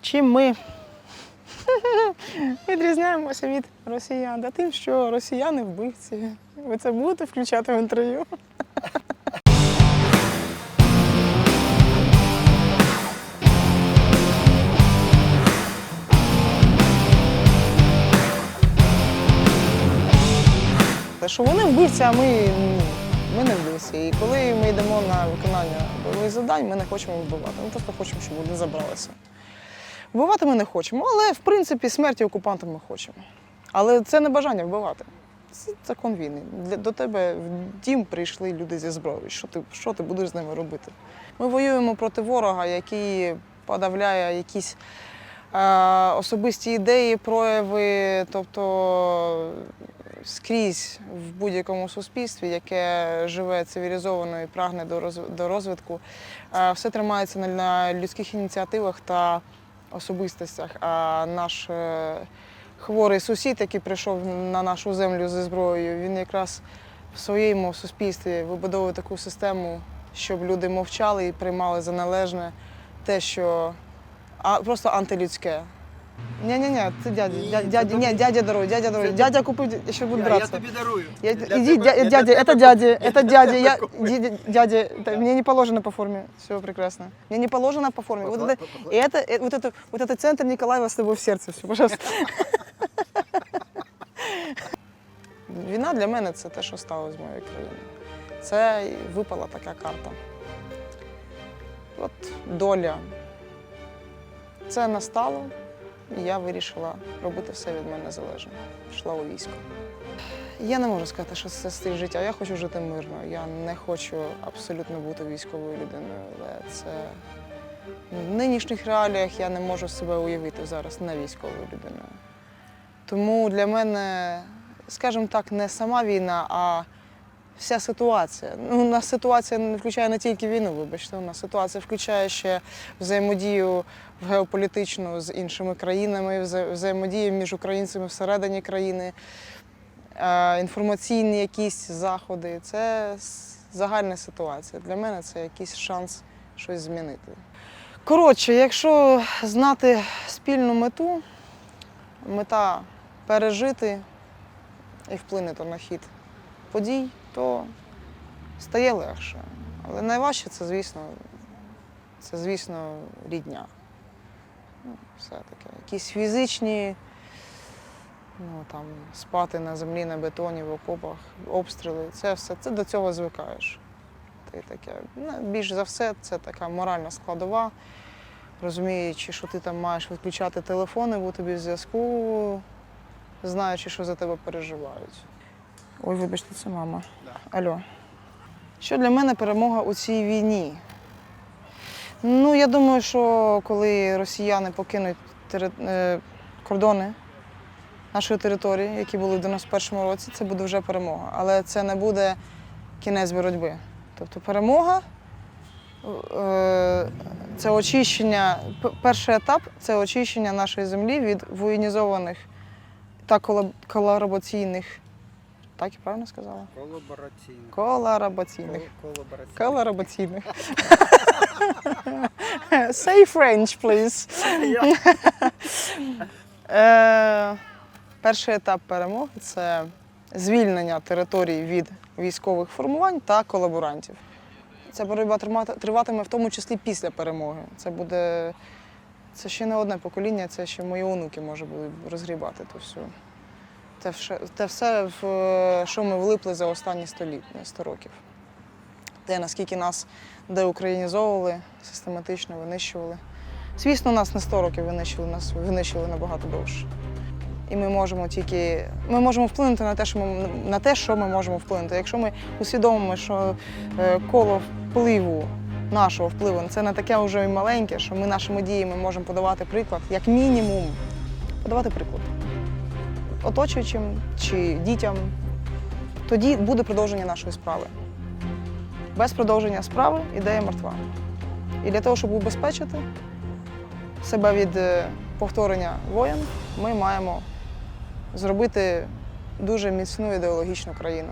Чим ми відрізняємося від росіян? Та тим, що росіяни вбивці. Ви це будете включати в інтерв'ю? Що вони вбивці, а ми, ми не вбивці. І коли ми йдемо на виконання бойових завдань, ми не хочемо вбивати. Ми просто хочемо, щоб вони забралися. Вбивати ми не хочемо, але в принципі смерті окупантам ми хочемо. Але це не бажання вбивати. Це закон війни. До тебе в дім прийшли люди зі зброєю. Що ти, що ти будеш з ними робити? Ми воюємо проти ворога, який подавляє якісь е, особисті ідеї, прояви, тобто скрізь в будь-якому суспільстві, яке живе цивілізовано і прагне до розвитку, е, все тримається на людських ініціативах та особистостях. А наш е, хворий сусід, який прийшов на нашу землю зі зброєю, він якраз в своєму суспільстві вибудовує таку систему, щоб люди мовчали і приймали за належне те, що просто антилюдське. Ні-ні-ні, це дядя, Ні, дядя, це дядя, ні, тобі- дядя дарує, дядя дарує. це Дядя купив, ще буде Я, я братися. тобі дарую. Я, Для иди, тебе- дя- я для дядя, тебе это куплю. дядя, Я это для дядя, тебе я, куплю. дядя, дядя, это мне не положено по форме, все прекрасно. Мне не положено по форме. Вот Покла- это, покла- и это, э, вот это, вот это центр Николаева с тобой в сердце, все, пожалуйста. Війна для мене це те, що сталося з моєю країною. Це і випала така карта. От доля. Це настало, і я вирішила робити все від мене залежне. Пішла у військо. Я не можу сказати, що це стиль життя. Я хочу жити мирно. Я не хочу абсолютно бути військовою людиною, але це в нинішніх реаліях я не можу себе уявити зараз не військовою людиною. Тому для мене, скажімо так, не сама війна, а вся ситуація. Ну, у нас ситуація не включає не тільки війну, вибачте, у нас ситуація включає ще взаємодію геополітичну з іншими країнами, вза- взаємодію між українцями всередині країни, інформаційні якісь заходи. Це загальна ситуація. Для мене це якийсь шанс щось змінити. Коротше, якщо знати спільну мету, мета пережити і вплинути на хід подій, то стає легше. Але найважче це, звісно, це, звісно, рідня. Ну, все таке. Якісь фізичні, ну там, спати на землі, на бетоні, в окопах, обстріли. Це все, це до цього звикаєш. Ти таке. Ну, більш за все, це така моральна складова. Розуміючи, що ти там маєш виключати телефони, бути без зв'язку, знаючи, що за тебе переживають. Ой, вибачте, це мама. Алло. Що для мене перемога у цій війні? Ну, я думаю, що коли росіяни покинуть тери... е, кордони нашої території, які були в 91-му році, це буде вже перемога. Але це не буде кінець боротьби. Тобто перемога е, це очищення, перший етап це очищення нашої землі від воєнізованих та колаб- колабораційних. Так я правильно сказала? Колабораційних. Колабораційно. Колабораційних. Say French, please. Е, перший етап перемоги це звільнення територій від військових формувань та колаборантів. Ця боротьба триватиме в тому числі після перемоги. Це буде це ще не одне покоління, це ще мої онуки може будуть розгрібати то все. Те, те все, в що ми влипли за останні 100 літ, 100 років. Те, наскільки нас деукраїнізовували, систематично винищували. Звісно, нас не 100 років винищили, нас винищили набагато довше. І ми можемо тільки ми можемо вплинути на те, що ми на те, що ми можемо вплинути. Якщо ми усвідомимо, що е, коло впливу нашого впливу це не таке вже і маленьке, що ми нашими діями можемо подавати приклад, як мінімум, подавати приклад оточуючим чи дітям, тоді буде продовження нашої справи. Без продовження справи ідея мертва. І для того, щоб убезпечити себе від е, повторення воєн, ми маємо зробити дуже міцну ідеологічну країну.